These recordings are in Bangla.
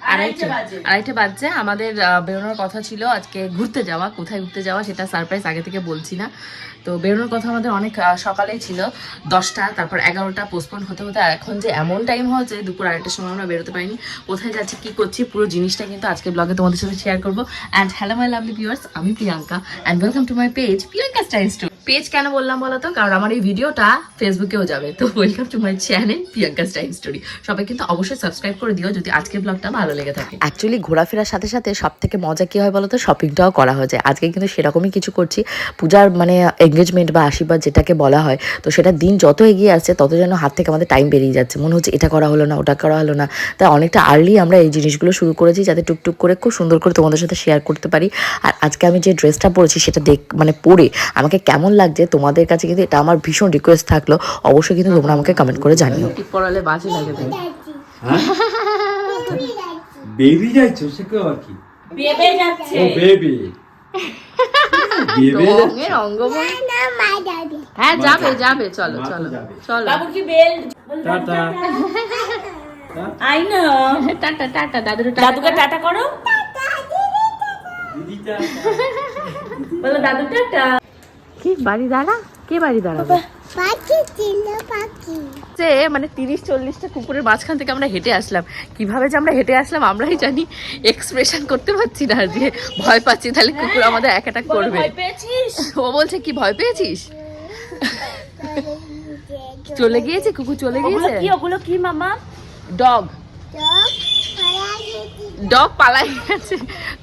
আড়াইটে আড়াইটে বাজছে। আমাদের বেরোনোর কথা ছিল আজকে ঘুরতে যাওয়া কোথায় ঘুরতে যাওয়া সেটা সারপ্রাইজ আগে থেকে বলছি না। তো বেরোনোর কথা আমাদের অনেক সকালেই ছিল। দশটা তারপর এগারোটা পোস্টপোন হতে হতে এখন যে এমন টাইম হচ্ছে দুপুর আড়াইটার সময় আমরা বেরোতে পারিনি। কোথায় যাচ্ছি কি করছি পুরো জিনিসটা কিন্তু আজকে ব্লগে তোমাদের সাথে শেয়ার করব। And hello my lovely viewers আমি Priyanka. And welcome to my page Priyanka style store page কেন বললাম বলো তো কারণ আমার এই ভিডিওটা ফেসবুকেও যাবে। তো welcome to my channel Priyanka style story সবাই কিন্তু অবশ্যই সাবস্ক্রাইব করে দিও যদি আজকের ব্লগটা ভালো লেগে থাকে। অ্যাকচুয়ালি ঘোরাফেরার সাথে সাথে সব থেকে মজা কী হয় বলো তো শপিংটাও করা হয়ে যায়। আজকে কিন্তু সেরকমই কিছু করছি। পূজার মানে এঙ্গেজমেন্ট বা আশীর্বাদ যেটাকে বলা হয়, তো সেটা দিন যত এগিয়ে আসছে, তত যেন হাত থেকে আমাদের টাইম বেরিয়ে যাচ্ছে। মনে হচ্ছে এটা করা হলো না, ওটা করা হলো না। তাই অনেকটা আর্লি আমরা এই জিনিসগুলো শুরু করেছি যাতে টুকটুক করে খুব সুন্দর করে তোমাদের সাথে শেয়ার করতে পারি। আর আজকে আমি যে ড্রেসটা পরেছি, সেটা দেখ মানে পরে আমাকে কেমন লাগছে তোমাদের কাছে কিন্তু এটা আমার ভীষণ রিকোয়েস্ট থাকল। অবশ্যই কিন্তু তোমরা আমাকে কমেন্ট করে জানিও। পরালে বাজে লাগে বেবি যাইছো সে কেউ আর কি? বেবে যাচ্ছে। ও বেবি। বেবি রঙের অঙ্গভঙ্গি। হ্যাঁ যাবে যাবে। চলো চলো চলো। বাবু কি বেল? টাটা। আই না। টাটা টাটা দাদুর দাদুকে টাটা করো। বলো দাদু টাটা। কি বাড়ি দাঁড়া? কে বাড়ি দাঁড়াবে? যে মানে তিরিশ চল্লিশটা কুকুরের মাঝখান থেকে আমরা হেঁটে আসলাম। কীভাবে যে আমরা হেঁটে আসলাম আমরাই জানি। এক্সপ্রেশন করতে পারছি না যে ভয় পাচ্ছি তাহলে কুকুর আমাদের এক অ্যাটাক করবে। ভয় ও বলছে কি ভয় পেয়েছিস? চলে গিয়েছে। কুকুর চলে গিয়েছে? কি ওগুলো কি মামা? ডগ ডগ পালাই গেছে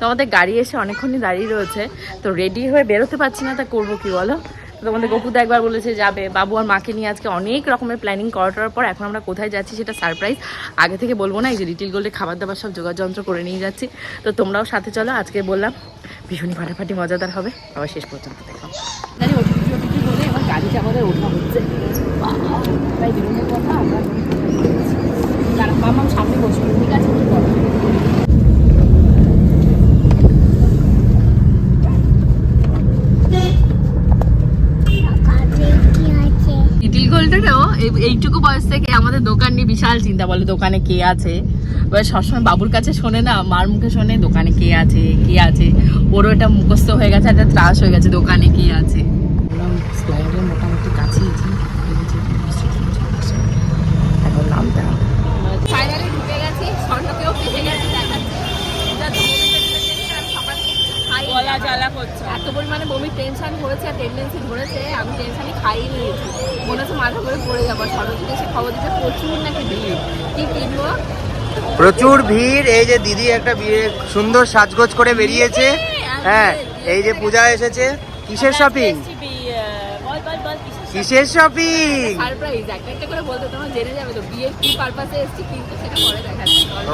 তোমাদের গাড়ি এসে অনেকক্ষণই দাঁড়িয়ে রয়েছে তো রেডি হয়ে বেরোতে পারছি না তা করব কি বলো তোমাদের গপুদা একবার বলেছে যাবে বাবু আর মাকে নিয়ে আজকে অনেক রকমের প্ল্যানিং করাটার পর এখন আমরা কোথায় যাচ্ছি সেটা সারপ্রাইজ আগে থেকে বলব না এই যে লিটিল গোল্ডে খাবার দাবার সব যোগাড় যন্ত্র করে নিয়ে যাচ্ছি তো তোমরাও সাথে চলো আজকে বললাম ভীষণই ফাটাফাটি মজাদার হবে আবার শেষ পর্যন্ত দেখো বলে এবার গাড়িটা আমাদের ওঠা হচ্ছে তাই কথা আমরা দাঁড়া, মামাম সামনে বসবে, ঠিক আছে? এইটুকু বয়স থেকে আমাদের দোকান নিয়ে বিশাল চিন্তা, বলে দোকানে কে আছে? এবার সবসময় বাবুর কাছে শোনে না, মার মুখে শোনে দোকানে কে আছে কে আছে? ওরও এটা মুখস্থ হয়ে গেছে, একটা ত্রাস হয়ে গেছে দোকানে কে আছে মোটামুটি কাছেইছি এখন নামতে হবে ফাইনালি ঢুকে গেছি স্বর্ণকেও পেয়ে গেছি দেখাচ্ছি এটা সকাল থেকে কিছু খাইনি। গলা জ্বালা করছে এত পরিমাণে বমির টেনশন করেছে আর টেন্ডেন্সি ধরেছে আমি টেনশনই খাই নিয়েছি মনে হচ্ছে মাথা করে পড়ে যাব। সরস্বতী এসে খবর দিতে প্রচুর নাকি ভিড়। কি কিনবো? প্রচুর ভিড়। এই যে দিদি একটা সুন্দর সাজগোজ করে বেরিয়েছে। হ্যাঁ এই যে পূজা এসেছে। কিসের শপিং কিসের শপিং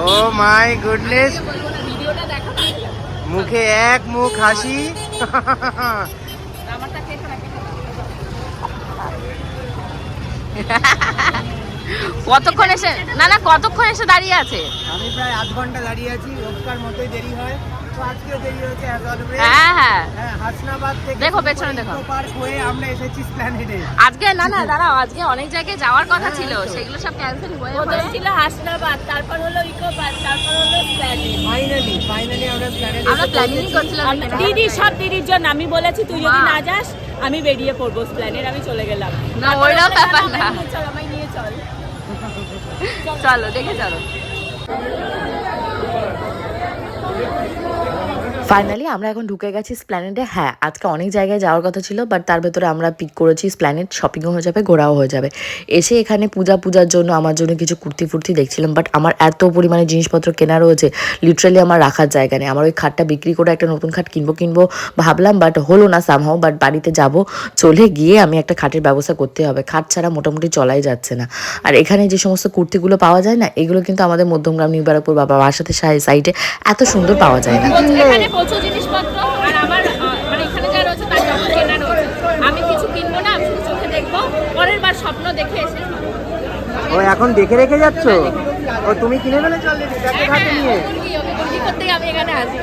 ও মাই গুডনেস ভিডিওটা দেখো মুখে এক মুখ হাসি। কতক্ষণ এসে না না কতক্ষণ এসে দাঁড়িয়ে আছে? আমি প্রায় আধ ঘণ্টা দাঁড়িয়ে আছি রোজকার মতোই দেরি হয়। হ্যাঁ হ্যাঁ। হ্যাঁ দেখো, পেছনে দেখো। আজকে না না দাঁড়াও আজকে অনেক জায়গায় যাওয়ার কথা ছিল সেগুলো সব ক্যান্সেল হয়ে ছিল হাসনাবাদ তারপর হলো ইকো পার্ক তারপর হলো প্ল্যানিং ফাইনালি ফাইনালি আমরা প্ল্যানেডে আমরা প্ল্যানিং করছিলাম দিদি সব দিদির জন্য আমি বলেছি তুই যদি না যাস আমি বেরিয়ে পড়ব প্ল্যানের আমি চলে গেলাম। না, ব্যাপার না। চল আমায় নিয়ে চল। চলো দেখে চলো। ফাইনালি আমরা এখন ঢুকে গেছি স্প্ল্যানেডে হ্যাঁ আজকে অনেক জায়গায় যাওয়ার কথা ছিল বাট তার ভেতরে আমরা পিক করেছি স্প্ল্যানেড শপিংও হয়ে যাবে, ঘোরাও হয়ে যাবে। এসে এখানে পূজা পূজার জন্য আমার জন্য কিছু কুর্তি ফুর্তি দেখছিলাম বাট আমার এত পরিমাণে জিনিসপত্র কেনা রয়েছে লিটারালি আমার রাখার জায়গা নেই। আমার ওই খাটটা বিক্রি করে একটা নতুন খাট কিনবো কিনবো ভাবলাম বাট হলো না সামহাও বাট বাড়িতে যাব, চলে গিয়ে আমি একটা খাটের ব্যবস্থা করতে হবে। খাট ছাড়া মোটামুটি চলাই যাচ্ছে না। আর এখানে যে সমস্ত কুর্তিগুলো পাওয়া যায় না, এগুলো কিন্তু আমাদের মধ্যমগ্রাম, নিউ ব্যারাকপুর বাবা বাসাতে সাইডে এত সুন্দর পাওয়া যায় না। প্রচুর জিনিসপত্র আর আমার মানে এখানে যা রয়েছে তার যত কেনা রয়েছে। আমি কিছু কিনবো না আমি শুধু চোখে দেখব পরের বার স্বপ্ন দেখে এসে ও এখন দেখে রেখে যাচ্ছ? ও তুমি কিনে ফেলেছো অলরেডি ব্যাগের হাতে নিয়ে। মুরগি করতেই আমি এখানে আছি?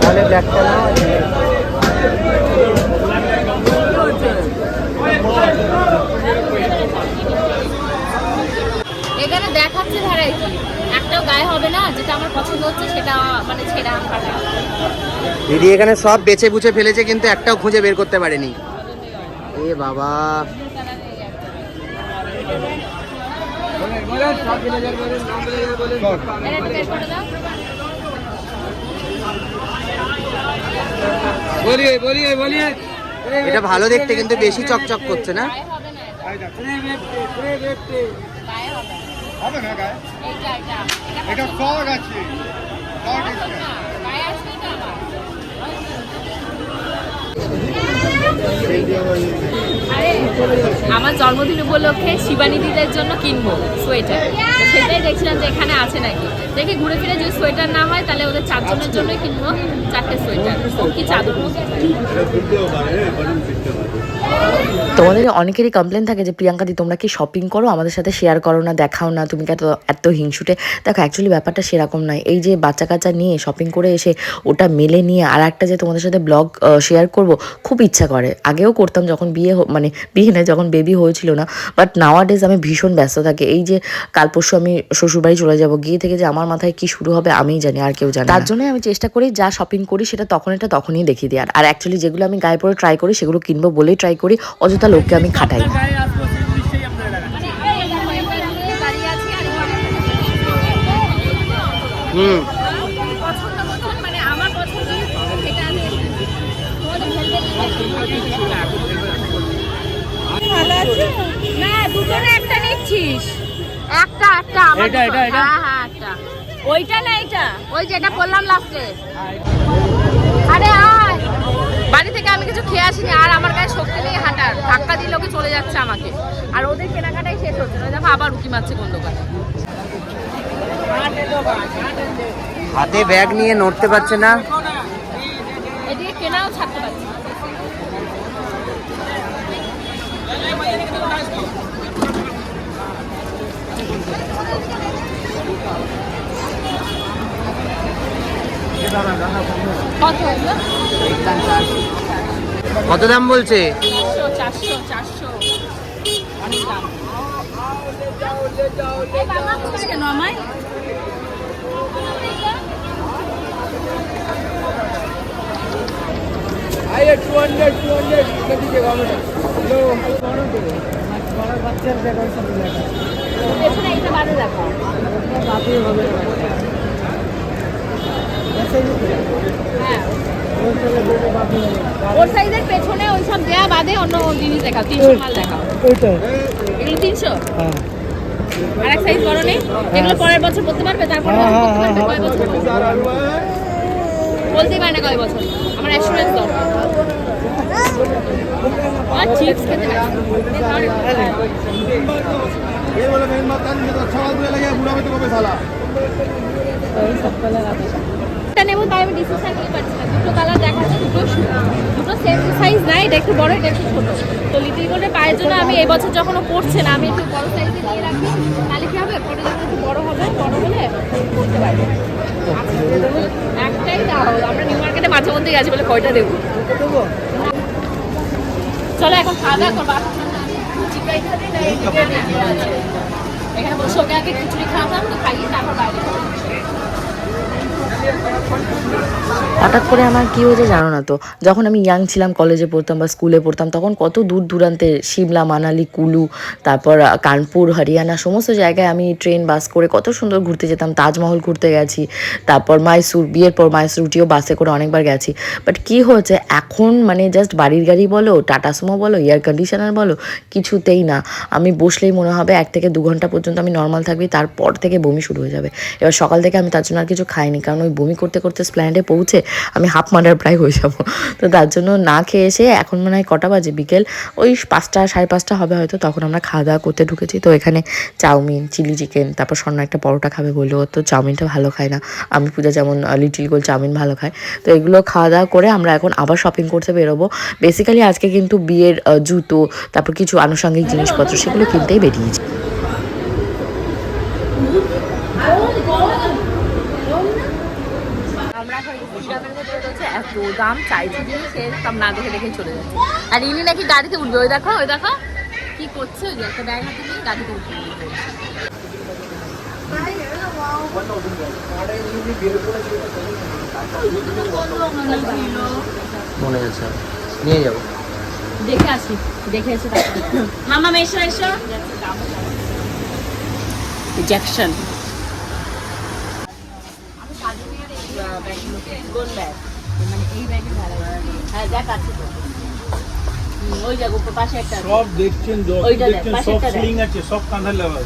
তাহলে ব্যাগটা নাও এখানে দেখাচ্ছে ভ্যারাইটি একটাও গায়ে হবে না যেটা আমার পছন্দ হচ্ছে সেটা মানে দিদি এখানে সব বেছে বুছে ফেলেছে কিন্তু একটাও খুঁজে বের করতে পারেনি। এ বাবা। এটা ভালো দেখতে কিন্তু বেশি চকচক করছে না। হবে না গায়ে? এটা এটা ফগ আছে। ফগ আছে। না, গায়ে আসবে এটা আমার। আরে আমার জন্মদিন উপলক্ষে শিবানী দিদের জন্য কিনবো সোয়েটার। সেটাই দেখছিলাম যে এখানে আছে নাকি। দেখে ঘুরে ফিরে যদি সোয়েটার না হয় তাহলে ওদের চারজনের জন্যই কিনবো চারটে সোয়েটার। কি চাদর? তোমাদের অনেকেরই কমপ্লেন থাকে যে, প্রিয়াঙ্কা দি, তোমরা কি শপিং করো? আমাদের সাথে শেয়ার করো না, দেখাও না, তুমি এত এত হিংসুটে? দেখো অ্যাকচুয়ালি ব্যাপারটা সেরকম নয়। এই যে বাচ্চা কাচ্চা নিয়ে শপিং করে এসে ওটা মেলে নিয়ে আর একটা যে তোমাদের সাথে ব্লগ শেয়ার করব, খুব ইচ্ছা করে। আগেও করতাম যখন বিয়ে মানে বিয়ে নেই যখন বেবি হয়েছিল না। বাট নাওয়া ডেজ আমি ভীষণ ব্যস্ত থাকি। এই যে কাল পরশু আমি শ্বশুরবাড়ি চলে যাব, গিয়ে থেকে যে আমার মাথায় কি শুরু হবে আমিই জানি, আর কেউ জানে তার জন্যই আমি চেষ্টা করি, যা শপিং করি, সেটা তখন এটা তখনই দেখিয়ে দেওয়ার। আর অ্যাকচুয়ালি যেগুলো আমি গায়ে পরে ট্রাই করি, সেগুলো কিনবো বলেই ট্রাই করি অযথা লোককে আমি খাটাই না। হুম মানে দুটো একটা নিচ্ছিস একটা একটা আমার এটা, এটা, এটা? হ্যাঁ হ্যাঁ একটা ওইটা না এটা ওই যেটা বললাম লাস্টে আরে আয় আসিনি আর আমার গায়ে শক্তি নেই হাঁটার। ধাক্কা দিলে ওকে চলে যাচ্ছে আমাকে। আর ওদের কেনাকাটাই শেষ হচ্ছে না। দেখো আবার উঁকি মারছে কোন দোকানে হাতে ব্যাগ নিয়ে নড়তে পারছে না। এদিকে কেনাও ছাড়তে পারছি। কত হলো? কত দাম বলছে? চারশো চারশো চারশো। অনেক দাম। এই বাবা, কোথায় কেন আমায় পেছনে এইটা বাদে দেখো হ্যাঁ ওর সাইজের পেছনে ওই সব দেয়া বাদে অন্য জিনিস দেখাও তিনশো মাল দেখাও এগুলো তিনশো আর এক সাইজ বড় নেই এগুলো পরের বছর করতে পারবে তারপর করতে পারবে কয় বছর বলতেই পারে না কয় বছর আমার অ্যাসুরেন্স দরকার আর চিপস খেতে ये बोले मेन बात था नहीं तो अच्छा बात बोले लगे बुढ़ा में तो कभी साला একটা নেব, তাই আমি ডিসিশন নিতে পারছি না। দুটো কালার দেখাচ্ছে, দুটো দুটো সেম সাইজ নাই এটা একটু বড়, এটা একটু ছোট। তো লিটিল গোল্ডের পায়ের জন্য আমি এই বছর যখন পড়ছে না, আমি একটু বড় সাইজে নিয়ে রাখি, তাহলে কি হবে? পরে যখন একটু বড় হবে, বড় হলে করতে পারব। একটাই দাও, আমরা নিউ মার্কেটে মাঝে মধ্যেই আছি বলে কয়টা দেবো। চলো এখন খাওয়া দাওয়া করব। এখানে বসে ওকে আগে খিচুড়ি খাওয়াতাম, তো খাইয়ে তারপর বাইরে। হঠাৎ করে আমার কি হয়েছে জানো না তো? যখন আমি ইয়াং ছিলাম কলেজে পড়তাম বা স্কুলে পড়তাম, তখন কত দূর দূরান্তে সিমলা, মানালি, কুলু, তারপর কানপুর, হরিয়ানা সমস্ত জায়গায় আমি ট্রেন বাস করে কত সুন্দর ঘুরতে যেতাম। তাজমহল ঘুরতে গেছি, তারপর মাইসুর বিয়ের পর মাইসুর উঠিও বাসে করে অনেকবার গেছি। বাট কি হয়েছে, এখন মানে জাস্ট বাড়ির গাড়ি বলো টাটা সুমো বলো এয়ার কন্ডিশনার বলো, কিছুতেই না। আমি বসলেই মনে হবে এক থেকে দু ঘণ্টা পর্যন্ত আমি নর্মাল থাকবি, তারপর থেকে বমি শুরু হয়ে যাবে। এবার সকাল থেকে আমি তার জন্য আর কিছু খাইনি, কারণ ওই বমি করতে করতে স্প্ল্যান্ডে পৌঁছে আমি হাফ মার্ডার প্রায় হয়ে যাব। তো তার জন্য না খেয়ে এসে এখন মনে হয় কটা বাজে বিকেল, ওই পাঁচটা, সাড়ে পাঁচটা হবে হয়তো, তখন আমরা খাওয়া দাওয়া করতে ঢুকেছি। তো এখানে চাউমিন, চিলি চিকেন, তারপর স্বর্ণ একটা পরোটা খাবে বলল, তো চাউমিনটা ভালো খায় না। আমি পূজা যেমন লিটিল গোল চাউমিন ভালো খায়। তো এগুলো খাওয়া দাওয়া করে আমরা এখন আবার শপিং করতে বেরোবো। বেসিক্যালি আজকে কিন্তু বিয়ের জুতো, তারপর কিছু আনুষঙ্গিক জিনিসপত্র, সেগুলো কিনতেই বেরিয়েছি আমরা এখন ইনস্টাগ্রামের মধ্যে হচ্ছে এত দাম চাইছে যে সে না দেখে দেখে চলে যাচ্ছে। আর ইনি নাকি গাড়িতে উঠবে ওই দেখো ওই দেখো। কি করছে ওই একটা ব্যাগ হাতে নিয়ে গাড়িতে উঠবে মনে আছে। নিয়ে যাব দেখে আসি দেখে এসে মামা এসো। এসো জ্যাকসন কোন ব্যাগ। মানে এই ব্যাগে হ্যাঁ দেখ আছে তো। ওই পাশে একটা। সব দেখছেন দেখছেন সব সিলিং আছে সব কাঁধা লেভেল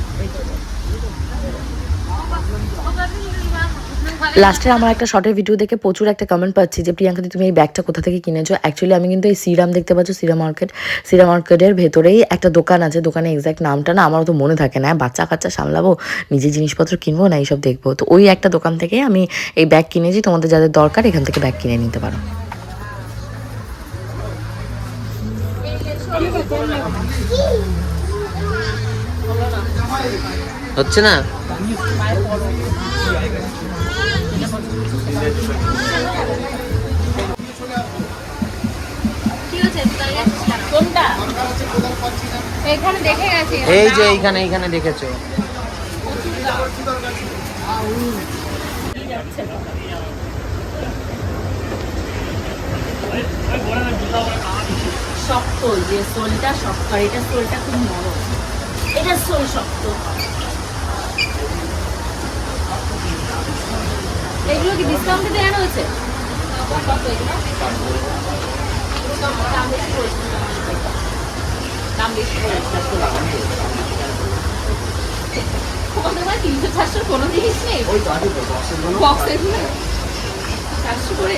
লাস্টে আমার একটা শর্টের ভিডিও দেখে প্রচুর একটা কমেন্ট পাচ্ছি যে প্রিয়াঙ্কাদি তুমি এই ব্যাগটা কোথা থেকে কিনেছো? অ্যাকচুয়ালি আমি কিন্তু এই সিরাম দেখতে পাচ্ছ সিরাম মার্কেট সিরাম মার্কেটের ভেতরেই একটা দোকান আছে। দোকানে এক্স্যাক্ট নামটা না আমারও তো মনে থাকে না। বাচ্চা কাচ্চা সামলাবো নিজে জিনিসপত্র কিনবো না এইসব দেখব? তো ওই একটা দোকান থেকে আমি এই ব্যাগ কিনেছি। তোমাদের যাদের দরকার, এখান থেকে ব্যাগ কিনে নিতে পারো। হচ্ছে না? এই যে এইখানে এইখানে দেখেছ। শক্ত যে সোলটা শক্ত আর এটা সোলটা খুব নরম। এটা সোল শক্ত। এগুলো কি ডিসকাউন্টে দেওয়া হয়েছে? কত এগুলো? দাম বেশি পড়েছে। দাম বেশি পড়েছে। কত তিনশো চারশো কোনো জিনিস নেই বক্সের চারশো করে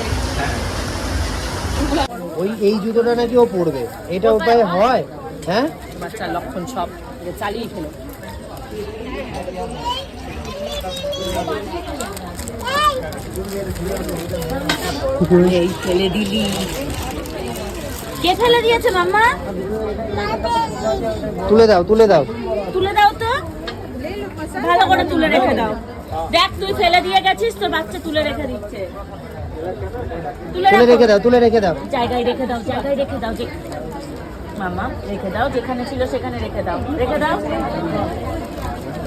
ওই এই জুতোটা নাকি ও পরবে এটা উপায় হয় হ্যাঁ বাচ্চার লক্ষণ সব চালিয়ে ফেলো এই ফেলে দিলি কে ফেলে দিয়েছে মাম্মা? তুলে দাও তুলে দাও। তুলে দাও তো। ভালো করে তুলে রেখে দাও। দেখ তুই ফেলে দিয়ে গেছিস তো বাচ্চা তুলে রেখে দিচ্ছে। তুলে রেখে। দাও তুলে রেখে দাও। জায়গায় রেখে দাও জায়গায় রেখে দাও। মামা রেখে দাও যেখানে ছিল সেখানে রেখে দাও। রেখে দাও।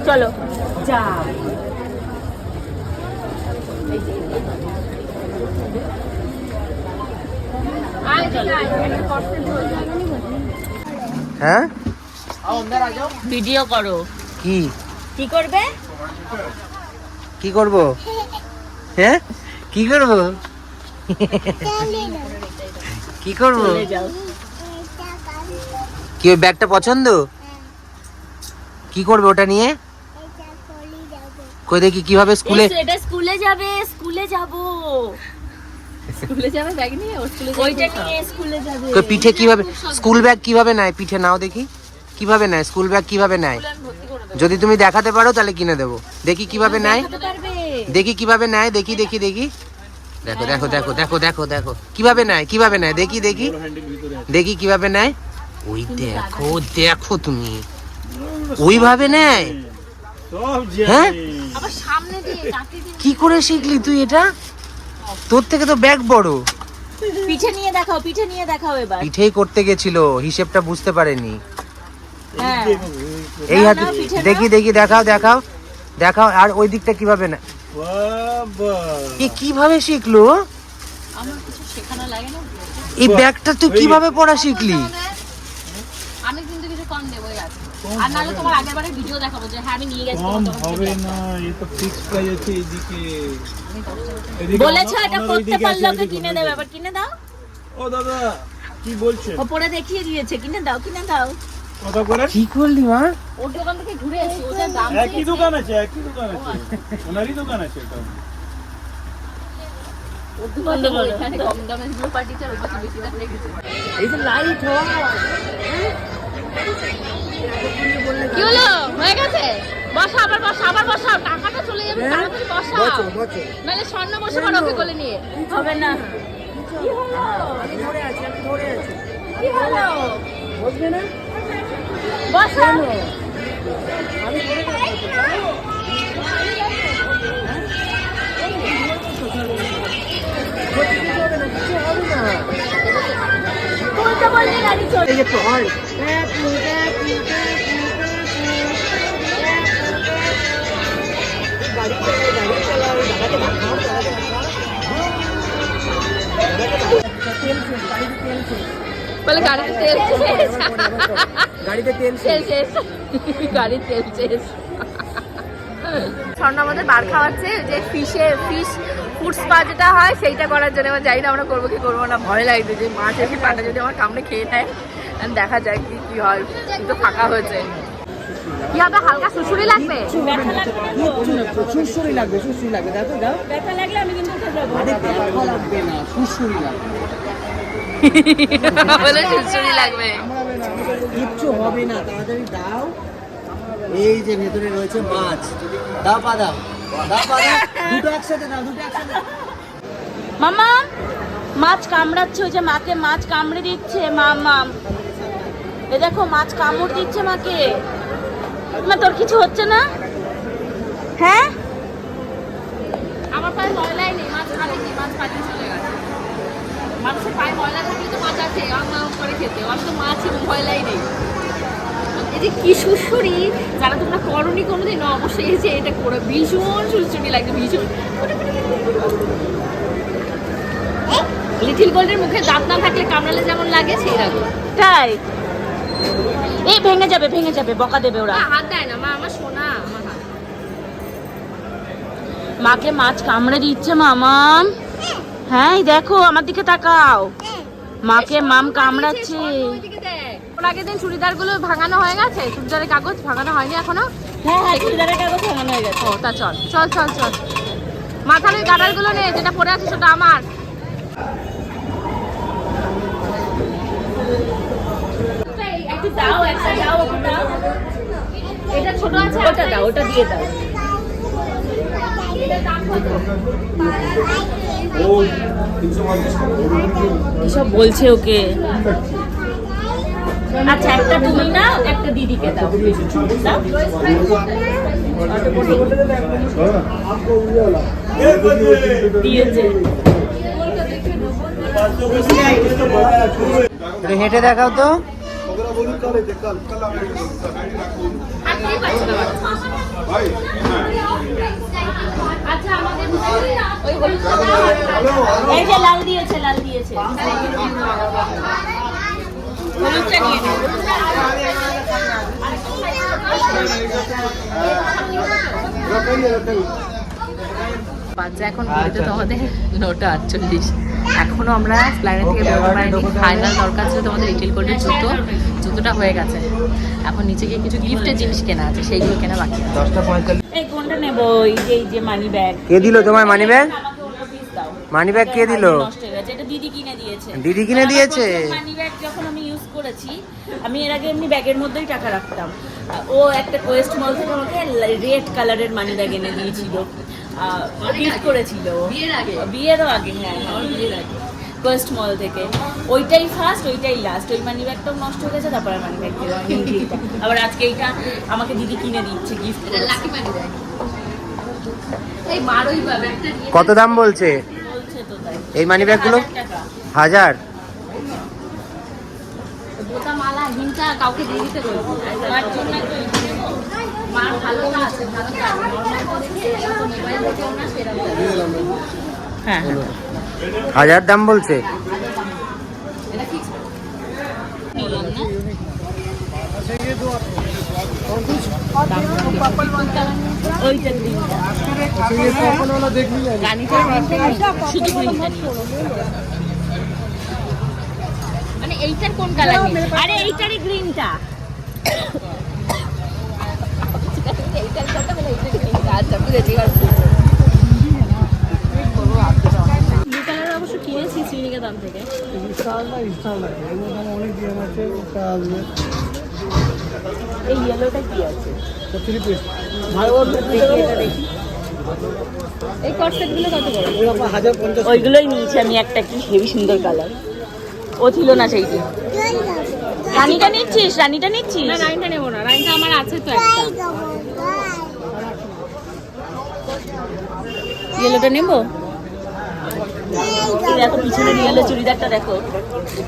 চলো যা। হ্যাঁ? ভিডিও করো। কি? কি করবে? কি করব? হ্যাঁ? কি করব? কি করব? কি ওই ব্যাগটা পছন্দ? কি করবে ওটা নিয়ে? কই দেখি কীভাবে স্কুলে এটা স্কুলে যাবে স্কুলে যাব। স্কুলে যাবে ব্যাগ নিয়ে? ওর স্কুলে ওইটা নিয়ে স্কুলে যাবে। কই পিঠে কীভাবে স্কুল ব্যাগ কীভাবে নেয়? পিঠে নাও দেখি। কীভাবে নেয়? স্কুল ব্যাগ কীভাবে নেয়? যদি তুমি দেখাতে পারো তাহলে কিনে দেবো। দেখি কীভাবে নেয়। দেখি কীভাবে নেয় দেখি দেখি দেখি। দেখো দেখো দেখো দেখো দেখো দেখো। কীভাবে নেয়? কীভাবে নেয়? দেখি দেখি। দেখি কীভাবে নেয়। ওই দেখো দেখো তুমি। ওইভাবে নেয়? হ্যাঁ? কি করে শিখলি তুই এটা? তোর থেকে তো ব্যাগ বড়। পিঠে নিয়ে দেখাও পিঠে নিয়ে দেখাও এবার। পিঠেই করতে গেছিল হিসেবটা বুঝতে পারেনি। হ্যাঁ। এই হাতে। দেখি দেখি দেখাও দেখাও দেখাও আর ওই দিকটা কীভাবে না এ কীভাবে শিখলো? আমার কিছু শেখানো লাগে না। এই ব্যাগটা তুই কীভাবে পড়া শিখলি? আমি কিন্তু কিছু কম দেবোই আজকে আর নাহলে তোমার আগের বারে ভিডিও দেখাবো যে হ্যাঁ আমি নিয়ে গেছি হবে না এ তো ফিক্স প্রাইস আছে এইদিকে। বলেছ এটা করতে পারলে ওকে কিনে। দেবে এবার কিনে দাও। ও দাদা কি বলছেন? ওপরে দেখিয়ে দিয়েছে কিনে দাও কিনে দাও। কত করে? কি করলি মা? ওর দোকান থেকে ঘুরে এসেছি ওদের দাম একই দোকান আছে একই দোকান আছে। ওনারই দোকান আছে এটা। কি হলো? হয়ে গেছে? বসা আবার বসা আবার বসাও। টাকাটা চলে যাবে তাড়াতাড়ি বসাও। নাহলে স্বর্ণ বসে পড়ো ওকে কোলে নিয়ে। হবে না। কি হলো? বসবে না? বসা। বলে গাড়িতে তেল শেষ গাড়িতে তেল তেল শেষ। গাড়ির তেল শেষ। স্বর্ণ আমাদের বার খাওয়াচ্ছে যে ফিশে ফিশ ফুড স্পা যেটা হয় সেইটা করার জন্য আমার জানি না আমরা করব কি করব না ভয় লাগছে যে মাছ এসে পাটা যদি আমার কামড়ে খেয়ে নেয় দেখা যায় কি কি হয়। কিন্তু ফাঁকা হয়েছে। কি হবে হালকা সুসুরি লাগবে? লাগবে লাগবে দেখো দাও ব্যথা লাগলে আমি কিন্তু উঠে যাব। ব্যথা লাগবে না সুরসুরি লাগবে। বলে সুসুরি লাগবে। কিচ্ছু হবে না তাড়াতাড়ি দাও। এই যে ভেতরে রয়েছে মাছ। দাও পা দাও। দাও পা দাও। দুটো একসাথে দাও দুটো একসাথে দাও। মামা মাছ কামড়াচ্ছে ওই যে মাকে মাছ কামড়ে দিচ্ছে মামা এ দেখো মাছ কামড় দিচ্ছে মাকে। মা তোর কিছু হচ্ছে না? হ্যাঁ? আমার পায়ে ময়লাই নেই মাছ খালিনি মাছ পালিয়ে চলে গেছে। মানুষের পায়ে ময়লা থাকলে তো মাছ আছে আম আম করে খেতে। আর তো মাছ ময়লাই নেই। এই যে কি সুসুরি যারা তোমরা করনি কোনোদিন অবশ্যই এসে এটা করে ভীষণ সুসুরি লাগবে ভীষণ। লিটিল গোল্ডের মুখে দাঁত না থাকলে কামড়ালে যেমন লাগে সেই রকম। তাই? এই ভেঙে যাবে ভেঙে যাবে বকা দেবে ওরা। হাত দেয় না মা আমার সোনা আমার মাকে মাছ কামড়ে দিচ্ছে মামাম। হ্যাঁ দেখো আমার দিকে তাকাও। মাকে মাম কামড়াচ্ছে। আগের দিন চুড়িদারগুলো ভাঙানো হয়ে গেছে চুড়িদারের কাগজ ভাঙানো হয়নি এখনও? হ্যাঁ হ্যাঁ চুড়িদারের কাগজ ভাঙানো হয়ে গেছে। ও তা চল চল চল চল। মাথার ওই গাডারগুলো নে যেটা পরে আছে সেটা আমার। দাও একটা দাও দাও। এটা ছোট আছে ওটা দাও ওটা দিয়ে দাও। এসব বলছে ওকে? আচ্ছা একটা তুমি নাও একটা দিদিকে দাও। দাও। দিয়েছে। হেঁটে দেখাও তো। আচ্ছা আমাদের ওই হলুদ এই যে লাল দিয়েছে লাল দিয়েছে। হলুদটা নিয়ে বাচ্চা এখন ঘুরতে তোমাদের নটা আটচল্লিশ। এখনও আমরা প্ল্যানেট থেকে বেরোতে পারিনি ফাইনাল দরকার ছিল তোমাদের লিটিল কোল্ডের জুতো জুতোটা হয়ে গেছে। এখন নিচে গিয়ে কিছু গিফটের জিনিস কেনা আছে সেইগুলো কেনা বাকি এই কোনটা নেব? এই যে এই যে মানি ব্যাগ কে দিল তোমার মানি ব্যাগ মানি ব্যাগ কে দিল? দিদি কিনে দিয়েছে। দিদি কিনে দিয়েছে? মানি ব্যাগ যখন আমি ইউজ করেছি আমি এর আগে এমনি ব্যাগের মধ্যেই টাকা রাখতাম। ও একটা কোয়েস্ট মল থেকে আমাকে রেড কালারের মানি ব্যাগ এনে দিয়েছিল। গিফট করেছিল। বিয়ের আগে? বিয়েরও আগে হ্যাঁ আমার বিয়ের আগে। কোয়েস্ট মল থেকে। ওইটাই ফার্স্ট ওইটাই লাস্ট ওই মানি ব্যাগটাও নষ্ট হয়ে গেছে তারপরে মানি ব্যাগ আবার আজকে এইটা আমাকে দিদি কিনে দিচ্ছে গিফট এটা লাকি মানি ব্যাগ কত দাম বলছে? বলছে তো তাই। এই মানি ব্যাগগুলো হাজার হাজার? মালা হিংসা কাউকে দিয়ে দিতে ভালোটা আছে ভালোটা আছে মোবাইল দেখেও না সেরকম হ্যাঁ হ্যাঁ। হাজার দাম বলছে। মানে এইটার কোন কালার আরে এইটারই গ্রিনটা এইটার কথা আচ্ছা বুঝেছি অবশ্য কিনেছি শ্রীনিকেতন থেকে। এই ইয়েলোটা কি আছে? এটা দেখি। এই কত করে? ওইগুলোই নিয়েছি আমি একটা কি হেভি সুন্দর কালার ও ছিল না সেইটি রানীটা নিচ্ছিস? রানীটা নিচ্ছিস? না রাইনটা নেব না। রাইনটা আমার আছে তো একটা। ইয়েলোটা নেব? দেখো পিছনের ইয়েলো চুড়িদারটা দেখো।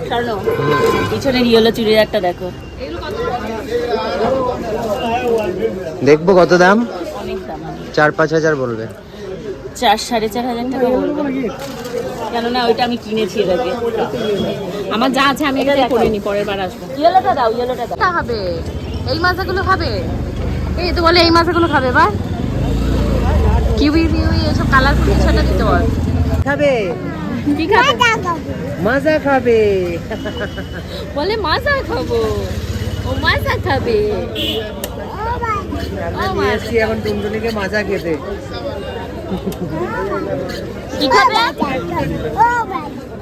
শোনো পিছনের ইয়েলো চুড়িদারটা দেখো। দেখব কত দাম? চার পাঁচ হাজার বলবে। চার সাড়ে চার হাজার টাকা বলব। কেননা ওইটা আমি কিনেছি এর আগে। আমার যা আছে আমি এটা করে নি পরের বার আসব। ইয়েলোটা দাও ইয়েলোটা দাও। খাবে এই মাছাগুলো খাবে? এই তো বলে এই মাছাগুলো খাবে বা কিউই ফিউই এসব কালারফুল কিছু একটা দিতে বল খাবে? কি খাবে? মাজা খাবে। বলে মাজা খাব। ও মাজা খাবে। এসছি এখন টুনটুনিকে মাজা খেতে। কি খাবে?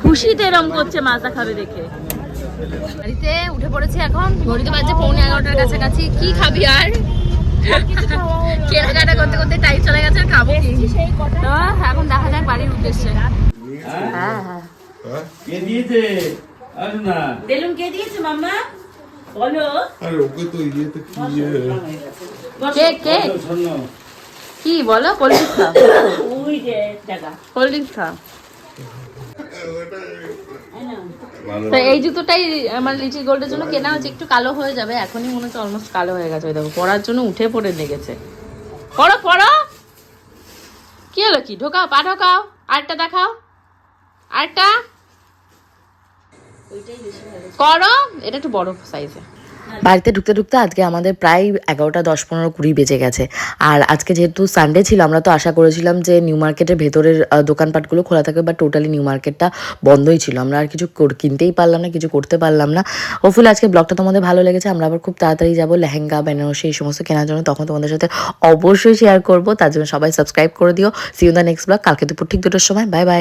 খুশিতে এরম করছে মাজা খাবে দেখে। বাড়িতে উঠে পড়েছি এখন। ঘড়িতে বাজছে পৌনে এগারোটার কাছাকাছি। কি খাবি আর? কেনাকাটা করতে করতে টাইম চলে গেছে খাব কি? তো এখন দেখা যাক বাড়ির উদ্দেশ্যে। হ্যাঁ হ্যাঁ কে দিয়েছে? না বেলুন কে দিয়েছে মাম্মা? বলো। আরে ওকে তো ইয়েতে কি কেক কেক কি বলো কোল্ড ড্রিঙ্কস খাও। ওই যে টাকা কোল্ড ড্রিঙ্কস খাও। ভালো তো এই জুতোটাই আমার লিচি গোল্ডের জন্য কেনা হচ্ছে একটু কালো হয়ে যাবে এখনই মনে হচ্ছে অলমোস্ট কালো হয়ে গেছে ওই দেখো পরার জন্য উঠে পড়ে লেগেছে। পড়ো পড়ো কি হলো কি? ঢোকাও পা ঢোকাও আরেকটা দেখাও আরেকটা। করো এটা একটু বড় সাইজে বাড়িতে ঢুকতে ঢুকতে আজকে আমাদের প্রায় এগারোটা, দশ, পনেরো, কুড়ি বেজে গেছে। আর আজকে যেহেতু সানডে ছিল, আমরা তো আশা করেছিলাম যে নিউ মার্কেটের ভেতরের দোকানপাটগুলো খোলা থাকবে বা টোটালি নিউ মার্কেটটা বন্ধই ছিল। আমরা আর কিছু কিনতেই পারলাম না, কিছু করতে পারলাম না। হোপফুলি আজকে ব্লগটা তোমাদের ভালো লেগেছে, আমরা আবার খুব তাড়াতাড়ি যাব লেহেঙ্গা, বেনারসি, এই সমস্ত কেনার জন্য। তখন তোমাদের সাথে অবশ্যই শেয়ার করব, তার জন্য সবাই সাবস্ক্রাইব করে দিও। See you the next blog কালকে দুপুর ঠিক দুটোর সময়। Bye bye